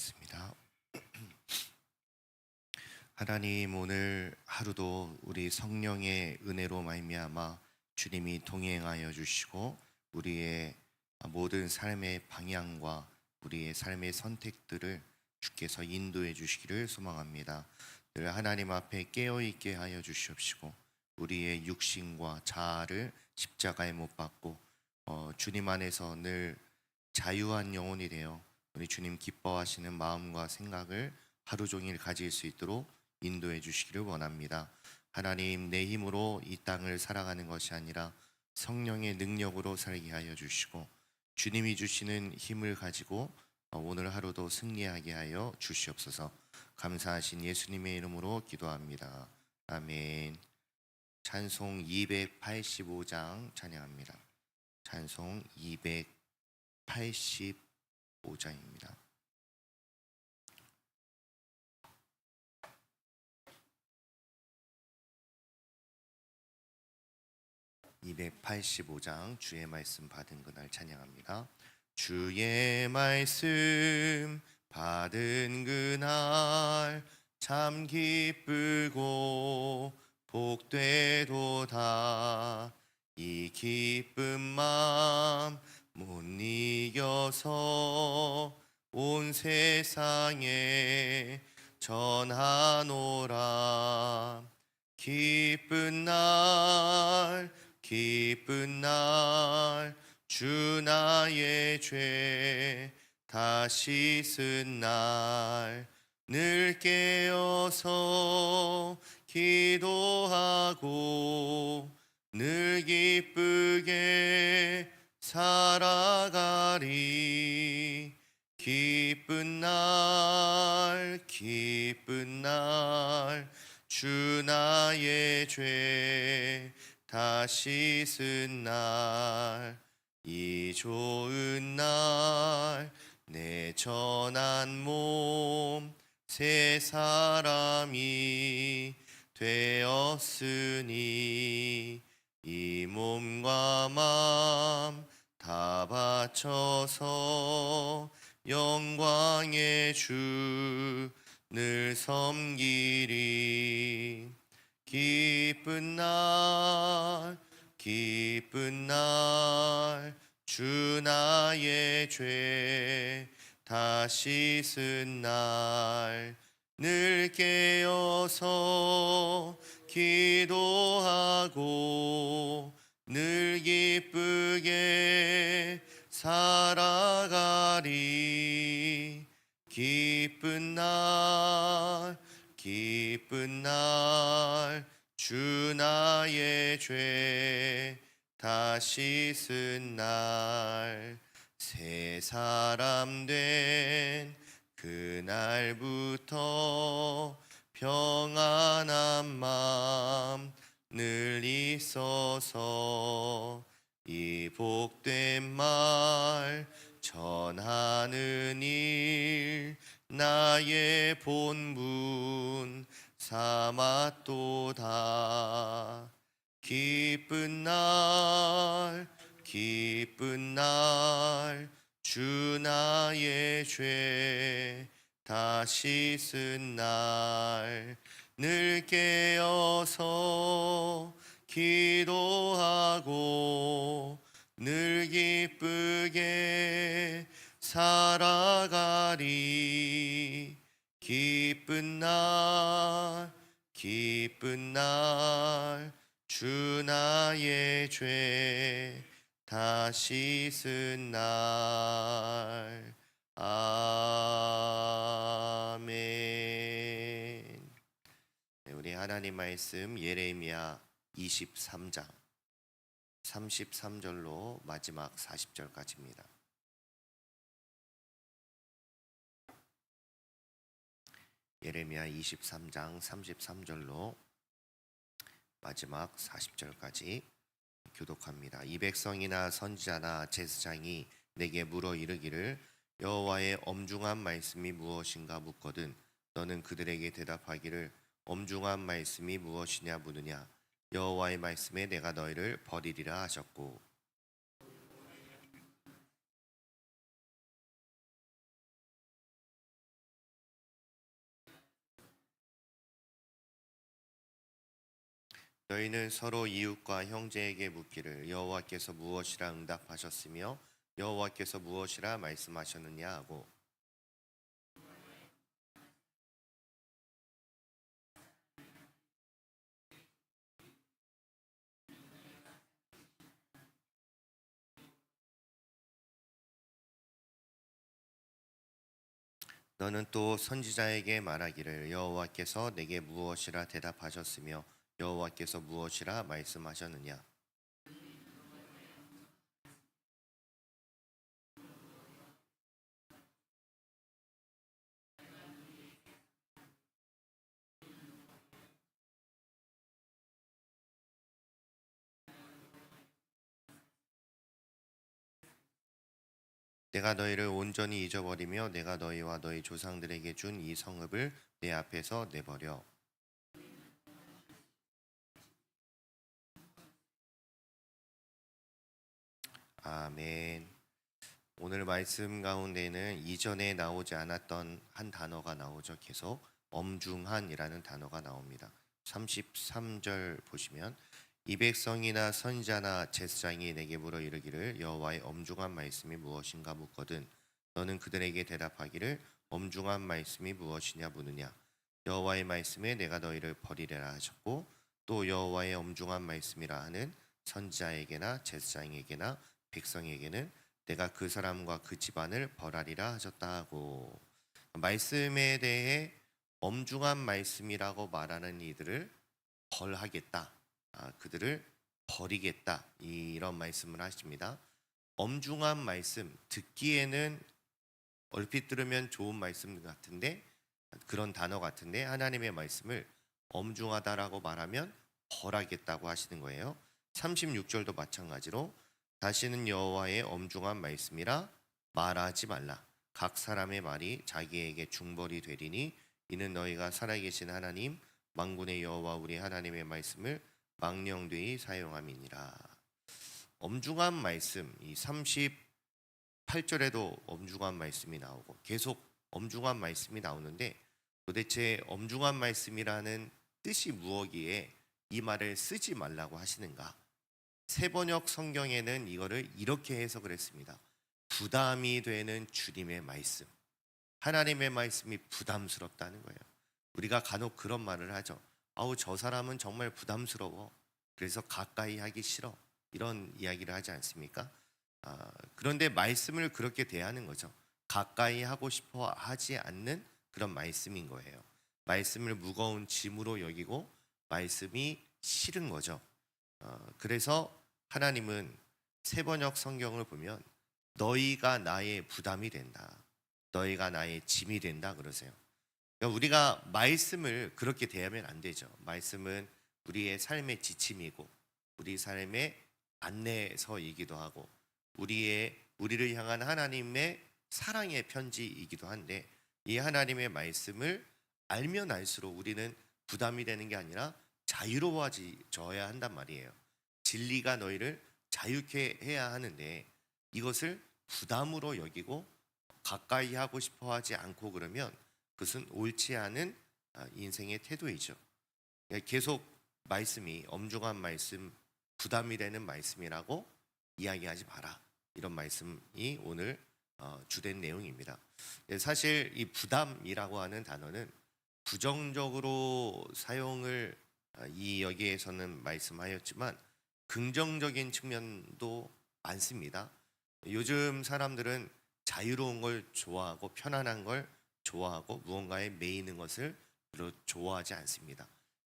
기도하겠습니다. 하나님 오늘 하루도 우리 성령의 은혜로 말미암아 주님이 동행하여 주시고 우리의 모든 삶의 방향과 우리의 삶의 선택들을 주께서 인도해 주시기를 소망합니다. 늘 하나님 앞에 깨어 있게 하여 주시옵시고 우리의 육신과 자아를 십자가에 못 박고 어, 주님 안에서 늘 자유한 영혼이 되어 우리 주님 기뻐하시는 마음과 생각을 하루 종일 가질 수 있도록 인도해 주시기를 원합니다. 하나님 내 힘으로 이 땅을 살아가는 것이 아니라 성령의 능력으로 살게 하여 주시고 주님이 주시는 힘을 가지고 어, 오늘 하루도 승리하게 하여 주시옵소서. 감사하신 예수님의 이름으로 기도합니다. 아멘. 찬송 285장 찬양합니다. 찬송 285장 입니다. 285장 주의 말씀 받은 그날 찬양합니다. 주의 말씀 받은 그날 참 기쁘고 복되도다 이 기쁜 마음 못 이겨서 온 세상에 전하노라. 기쁜 날 기쁜 날 주 나의 죄 다시 쓴 날. 늘 깨어서 기도하고 늘 기쁘게 살아가리. 기쁜 날 기쁜 날 주 나의 죄 다시 쓴날 이 좋은 날 내 전한 몸 새 사람이 되었으니 이 몸과 마음 다 바쳐서 영광의 주 늘 섬기리. 기쁜 날 기쁜 날 주 나의 죄 다시 쓴 날. 늘 깨어서 기도하고 늘 기쁘게 살아가리. 기쁜 날 기쁜 날 주 나의 죄 다시 쓴 날. 새 사람 된 그날부터 평안한 마음 늘 있어서 이 복된 말 전하는 일 나의 본분 삼았도다. 기쁜 날 기쁜 날 주 나의 죄 다시 쓴날 늘 깨어서 기도하고 늘 기쁘게 살아가리. 기쁜 날 기쁜 날 주 나의 죄 다시 쓴 날. 아멘. 네, 우리 하나님 말씀 예레미야 23장 33절로 마지막 40절까지입니다. 예레미야 23장 33절로 마지막 40절까지 교독합니다. 이 백성이나 선지자나 제사장이 내게 물어 이르기를 여호와의 엄중한 말씀이 무엇인가 묻거든 너는 그들에게 대답하기를 엄중한 말씀이 무엇이냐 묻느냐 여호와의 말씀에 내가 너희를 버리리라 하셨고. 너희는 서로 이웃과 형제에게 묻기를 여호와께서 무엇이라 응답하셨으며 여호와께서 무엇이라 말씀하셨느냐 하고. 너는 또 선지자에게 말하기를 여호와께서 내게 무엇이라 대답하셨으며 여호와께서 무엇이라 말씀하셨느냐 내가 너희를 온전히 잊어버리며 내가 너희와 너희 조상들에게 준 이 성읍을 내 앞에서 내버려 아멘. 오늘 말씀 가운데는 이전에 나오지 않았던 한 단어가 나오죠. 계속 엄중한이라는 단어가 나옵니다. 33절 보시면 이 백성이나 선자나 제사장이 내게 물어 이르기를 여호와의 엄중한 말씀이 무엇인가 묻거든 너는 그들에게 대답하기를 엄중한 말씀이 무엇이냐 묻느냐 여호와의 말씀에 내가 너희를 버리리라 하셨고 또 여호와의 엄중한 말씀이라 하는 선지자에게나 제사장에게나 백성에게는 내가 그 사람과 그 집안을 벌하리라 하셨다 하고 말씀에 대해 엄중한 말씀이라고 말하는 이들을 벌하겠다. 아, 그들을 버리겠다. 이런 말씀을 하십니다. 엄중한 말씀 듣기에는 얼핏 들으면 좋은 말씀 같은데 그런 단어 같은데 하나님의 말씀을 엄중하다라고 말하면 벌하겠다고 하시는 거예요. 36절도 마찬가지로 다시는 여호와의 엄중한 말씀이라 말하지 말라. 각 사람의 말이 자기에게 중벌이 되리니 이는 너희가 살아계신 하나님 만군의 여호와 우리 하나님의 말씀을 망령되이 사용함이니라. 엄중한 말씀 이 38절에도 엄중한 말씀이 나오고 계속 엄중한 말씀이 나오는데 도대체 엄중한 말씀이라는 뜻이 무엇이에 이 말을 쓰지 말라고 하시는가? 세번역 성경에는 이거를 이렇게 해석을 했습니다. 부담이 되는 주님의 말씀. 하나님의 말씀이 부담스럽다는 거예요. 우리가 간혹 그런 말을 하죠. 아우 저 사람은 정말 부담스러워. 그래서 가까이 하기 싫어. 이런 이야기를 하지 않습니까? 아, 그런데 말씀을 그렇게 대하는 거죠. 가까이 하고 싶어 하지 않는 그런 말씀인 거예요. 말씀을 무거운 짐으로 여기고 말씀이 싫은 거죠. 어, 그래서 하나님은 세번역 성경을 보면 너희가 나의 부담이 된다. 너희가 나의 짐이 된다 그러세요. 그러니까 우리가 말씀을 그렇게 대하면 안 되죠. 말씀은 우리의 삶의 지침이고 우리 삶의 안내서이기도 하고 우리의 우리를 향한 하나님의 사랑의 편지이기도 한데 이 하나님의 말씀을 알면 알수록 우리는 부담이 되는 게 아니라 자유로워져야 한단 말이에요. 진리가 너희를 자유케 해야 하는데 이것을 부담으로 여기고 가까이 하고 싶어 하지 않고 그러면 그것은 옳지 않은 아, 인생의 태도이죠. 예, 계속 말씀이 엄중한 말씀, 부담이 되는 말씀이라고 이야기하지 마라. 이런 말씀이 오늘 어, 주된 내용입니다. 예, 사실 이 부담이라고 하는 단어는 부정적으로 사용을 아, 이 여기에서는 말씀하였지만 긍정적인 측면도 많습니다. 요즘 사람들은 자유로운 걸 좋아하고 편안한 걸 좋아하고 무언가에 매이는 것을 별로 좋아하지 않습니다.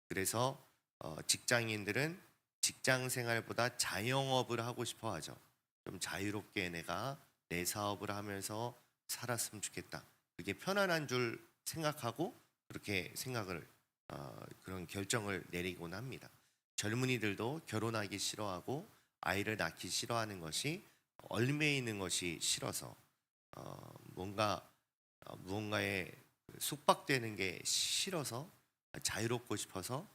그래서 어, 직장인들은 직장 생활보다 자영업을 하고 싶어 하죠. 좀 자유롭게 내가 내 사업을 하면서 살았으면 좋겠다. 그게 편안한 줄 생각하고 그렇게 생각을 어, 그런 결정을 내리곤 합니다. 젊은이들도 결혼하기 싫어하고 아이를 낳기 싫어하는 것이 얼매이는 것이 싫어서 어, 뭔가 어, 무언가에 숙박되는 게 싫어서 자유롭고 싶어서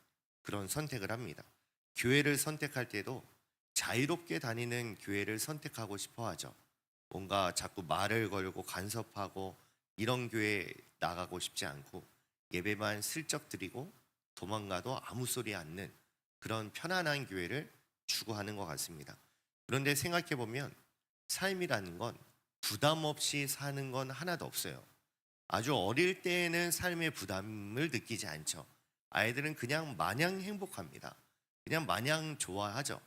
그런 선택을 합니다. 교회를 선택할 때도 자유롭게 다니는 교회를 선택하고 싶어 하죠. 뭔가 자꾸 말을 걸고 간섭하고 이런 교회 나가고 싶지 않고 예배만 슬쩍 드리고 도망가도 아무 소리 않는 그런 편안한 교회를 추구하는 것 같습니다. 그런데 생각해 보면 삶이라는 건 부담 없이 사는 건 하나도 없어요. 아주 어릴 때에는 삶의 부담을 느끼지 않죠. 아이들은 그냥 마냥 행복합니다. 그냥 마냥 좋아하죠.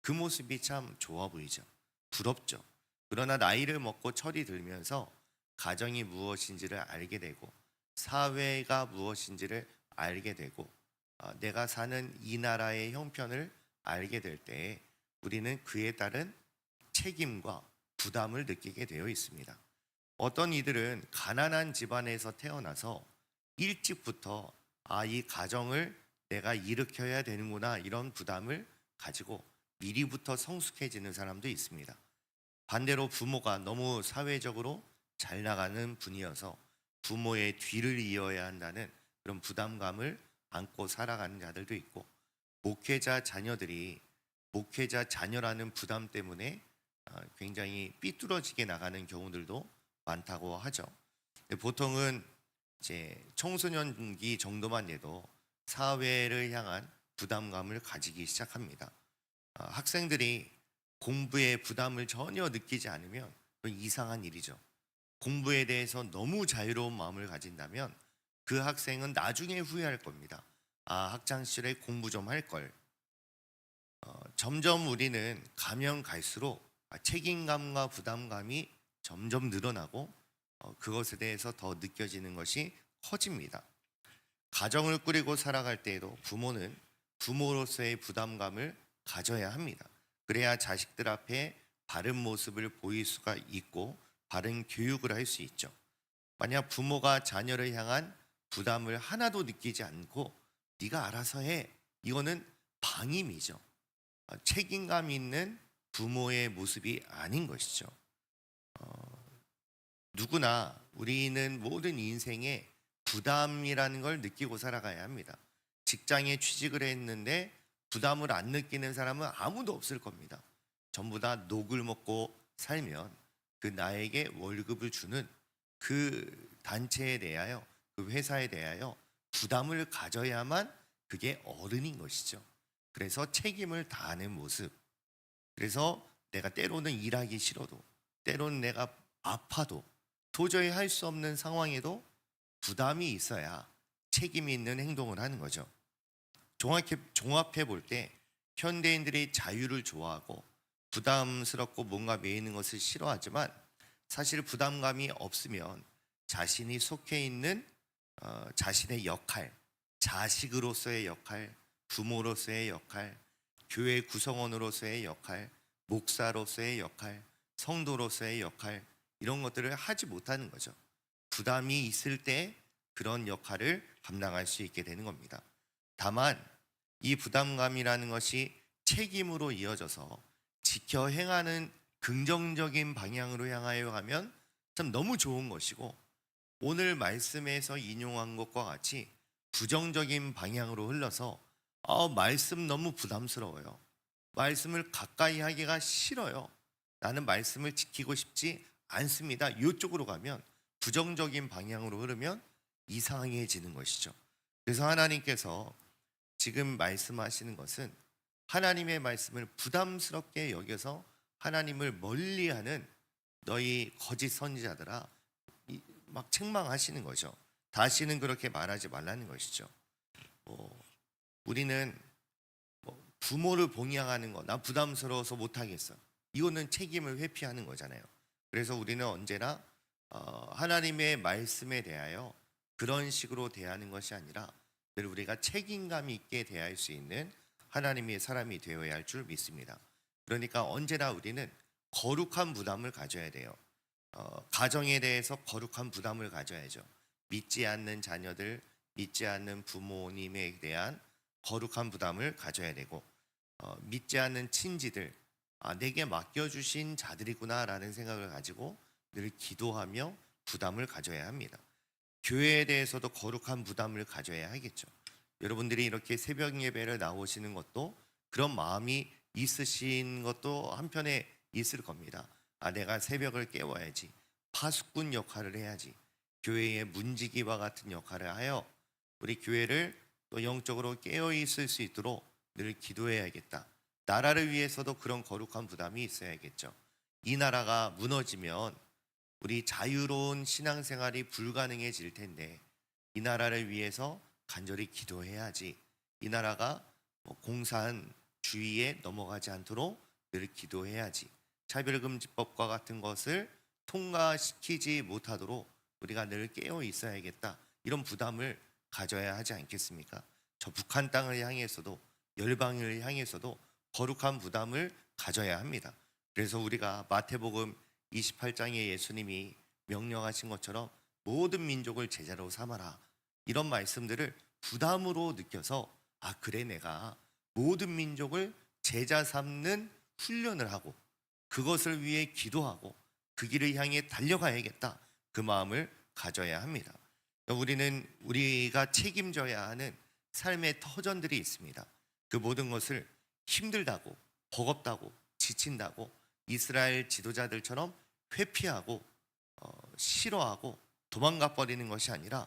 그 모습이 참 좋아 보이죠. 부럽죠. 그러나 나이를 먹고 철이 들면서 가정이 무엇인지를 알게 되고 사회가 무엇인지를 알게 되고 아, 내가 사는 이 나라의 형편을 알게 될 때에 우리는 그에 따른 책임과 부담을 느끼게 되어 있습니다. 어떤 이들은 가난한 집안에서 태어나서 일찍부터 아, 이 가정을 내가 일으켜야 되는구나 이런 부담을 가지고 미리부터 성숙해지는 사람도 있습니다. 반대로 부모가 너무 사회적으로 잘 나가는 분이어서 부모의 뒤를 이어야 한다는 그런 부담감을 안고 살아가는 자들도 있고 목회자 자녀들이 목회자 자녀라는 부담 때문에 아, 굉장히 삐뚤어지게 나가는 경우들도 많다고 하죠. 보통은 이제 청소년기 정도만 돼도 사회를 향한 부담감을 가지기 시작합니다. 아, 학생들이 공부에 부담을 전혀 느끼지 않으면 이상한 일이죠. 공부에 대해서 너무 자유로운 마음을 가진다면 그 학생은 나중에 후회할 겁니다. 아, 학창 시절에 공부 좀 할 걸. 어, 점점 우리는 가면 갈수록 아, 책임감과 부담감이 점점 늘어나고 어, 그것에 대해서 더 느껴지는 것이 커집니다. 가정을 꾸리고 살아갈 때에도 부모는 부모로서의 부담감을 가져야 합니다. 그래야 자식들 앞에 바른 모습을 보일 수가 있고 바른 교육을 할 수 있죠. 만약 부모가 자녀를 향한 부담을 하나도 느끼지 않고 네가 알아서 해. 이거는 방임이죠. 어, 책임감 있는 부모의 모습이 아닌 것이죠. 어, 누구나 우리는 모든 인생에 부담이라는 걸 느끼고 살아가야 합니다. 직장에 취직을 했는데 부담을 안 느끼는 사람은 아무도 없을 겁니다. 전부 다 녹을 먹고 살면 그 나에게 월급을 주는 그 단체에 대하여 그 회사에 대하여 부담을 가져야만 그게 어른인 것이죠. 그래서 책임을 다하는 모습. 그래서 내가 때로는 일하기 싫어도 때로는 내가 아파도 도저히 할 수 없는 상황에도 부담이 있어야 책임이 있는 행동을 하는 거죠. 종합해, 종합해 볼 때 현대인들이 자유를 좋아하고 부담스럽고 뭔가 매이는 것을 싫어하지만 사실 부담감이 없으면 자신이 속해 있는 어, 자신의 역할, 자식으로서의 역할, 부모로서의 역할, 교회 구성원으로서의 역할, 목사로서의 역할, 성도로서의 역할 이런 것들을 하지 못하는 거죠. 부담이 있을 때 그런 역할을 감당할 수 있게 되는 겁니다. 다만 이 부담감이라는 것이 책임으로 이어져서 지켜 행하는 긍정적인 방향으로 향하여 가면 참 너무 좋은 것이고 오늘 말씀에서 인용한 것과 같이 부정적인 방향으로 흘러서 어, 말씀 너무 부담스러워요. 말씀을 가까이 하기가 싫어요. 나는 말씀을 지키고 싶지 않습니다. 이쪽으로 가면 부정적인 방향으로 흐르면 이상해지는 것이죠. 그래서 하나님께서 지금 말씀하시는 것은 하나님의 말씀을 부담스럽게 여겨서 하나님을 멀리하는 너희 거짓 선지자들아 이- 막 책망하시는 거죠. 다시는 그렇게 말하지 말라는 것이죠. 뭐, 우리는 뭐 부모를 봉양하는 거, 나 부담스러워서 못 하겠어. 이거는 책임을 회피하는 거잖아요. 그래서 우리는 언제나 어, 하나님의 말씀에 대하여 그런 식으로 대하는 것이 아니라 늘 우리가 책임감 있게 대할 수 있는 하나님의 사람이 되어야 할 줄 믿습니다. 그러니까 언제나 우리는 거룩한 부담을 가져야 돼요. 어, 가정에 대해서 거룩한 부담을 가져야죠. 믿지 않는 자녀들, 믿지 않는 부모님에 대한 거룩한 부담을 가져야 되고 어, 믿지 않는 친지들, 아, 내게 맡겨주신 자들이구나라는 생각을 가지고 늘 기도하며 부담을 가져야 합니다. 교회에 대해서도 거룩한 부담을 가져야 하겠죠. 여러분들이 이렇게 새벽 예배를 나오시는 것도 그런 마음이 있으신 것도 한편에 있을 겁니다. 아, 내가 새벽을 깨워야지. 파수꾼 역할을 해야지. 교회의 문지기와 같은 역할을 하여 우리 교회를 또 영적으로 깨어 있을 수 있도록 늘 기도해야겠다. 나라를 위해서도 그런 거룩한 부담이 있어야겠죠. 이 나라가 무너지면 우리 자유로운 신앙생활이 불가능해질 텐데 이 나라를 위해서 간절히 기도해야지. 이 나라가 뭐 공산 주의에 넘어가지 않도록 늘 기도해야지. 차별금지법과 같은 것을 통과시키지 못하도록 우리가 늘 깨어 있어야겠다. 이런 부담을 가져야 하지 않겠습니까? 저 북한 땅을 향해서도 열방을 향해서도 거룩한 부담을 가져야 합니다. 그래서 우리가 마태복음 28장에 예수님이 명령하신 것처럼 모든 민족을 제자로 삼아라. 이런 말씀들을 부담으로 느껴서 아 그래 내가 모든 민족을 제자 삼는 훈련을 하고 그것을 위해 기도하고 그 길을 향해 달려가야겠다. 그 마음을 가져야 합니다. 우리는 우리가 책임져야 하는 삶의 터전들이 있습니다. 그 모든 것을 힘들다고 버겁다고 지친다고 이스라엘 지도자들처럼 회피하고 어, 싫어하고 도망가 버리는 것이 아니라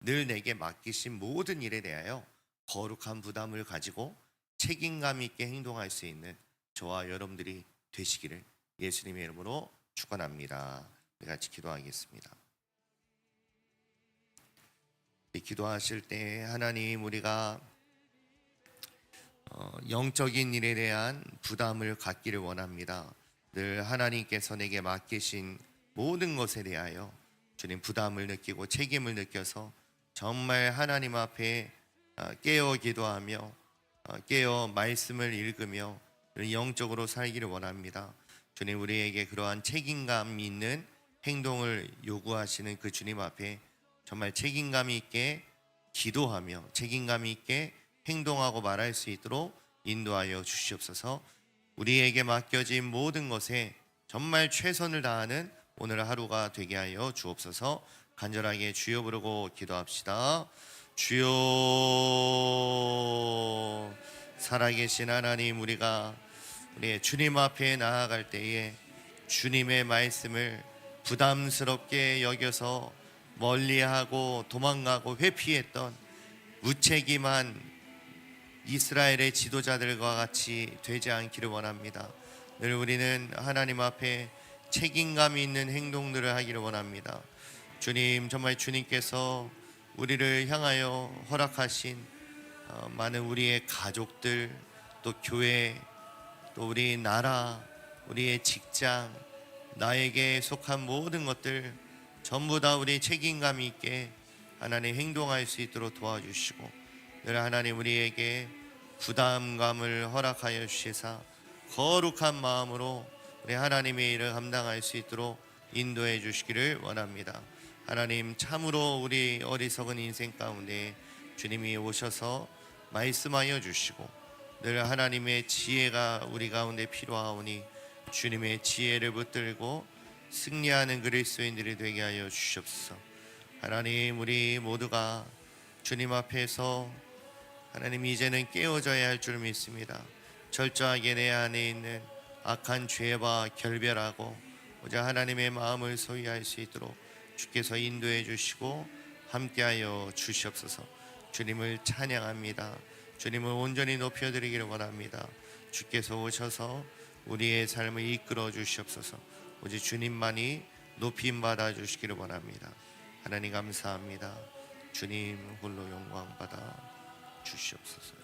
늘 내게 맡기신 모든 일에 대하여 거룩한 부담을 가지고 책임감 있게 행동할 수 있는 저와 여러분들이 되시기를 예수님의 이름으로 축원합니다. 같이 기도하겠습니다. 이 기도하실 때 하나님 우리가 어, 영적인 일에 대한 부담을 갖기를 원합니다. 늘 하나님께서 내게 맡기신 모든 것에 대하여 주님 부담을 느끼고 책임을 느껴서 정말 하나님 앞에 어, 깨어 기도하며 어, 깨어 말씀을 읽으며 영적으로 살기를 원합니다. 주님 우리에게 그러한 책임감 있는 행동을 요구하시는 그 주님 앞에 정말 책임감 있게 기도하며 책임감 있게 행동하고 말할 수 있도록 인도하여 주시옵소서. 우리에게 맡겨진 모든 것에 정말 최선을 다하는 오늘 하루가 되게 하여 주옵소서. 간절하게 주여 부르고 기도합시다. 주여 살아계신 하나님 우리가 우리의 주님 앞에 나아갈 때에 주님의 말씀을 부담스럽게 여겨서 멀리하고 도망가고 회피했던 무책임한 이스라엘의 지도자들과 같이 되지 않기를 원합니다. 늘 우리는 하나님 앞에 책임감 있는 행동들을 하기를 원합니다. 주님 정말 주님께서 우리를 향하여 허락하신 어, 많은 우리의 가족들 또 교회 또 우리 나라 우리의 직장 나에게 속한 모든 것들 전부 다 우리 책임감 있게 하나님 행동할 수 있도록 도와주시고 늘 하나님 우리에게 부담감을 허락하여 주시사 거룩한 마음으로 우리 하나님의 일을 감당할 수 있도록 인도해 주시기를 원합니다. 하나님 참으로 우리 어리석은 인생 가운데 주님이 오셔서 말씀하여 주시고 늘 하나님의 지혜가 우리 가운데 필요하오니 주님의 지혜를 붙들고 승리하는 그리스도인들이 되게 하여 주시옵소서. 하나님 우리 모두가 주님 앞에서 하나님 이제는 깨어져야 할 줄 믿습니다. 철저하게 내 안에 있는 악한 죄와 결별하고 오자 하나님의 마음을 소유할 수 있도록 주께서 인도해 주시고 함께하여 주시옵소서. 주님을 찬양합니다. 주님을 온전히 높여드리기를 원합니다. 주께서 오셔서 우리의 삶을 이끌어 주시옵소서. 오직 주님만이 높임 받아 주시기를 원합니다. 하나님 감사합니다. 주님 홀로 영광 받아 주시옵소서.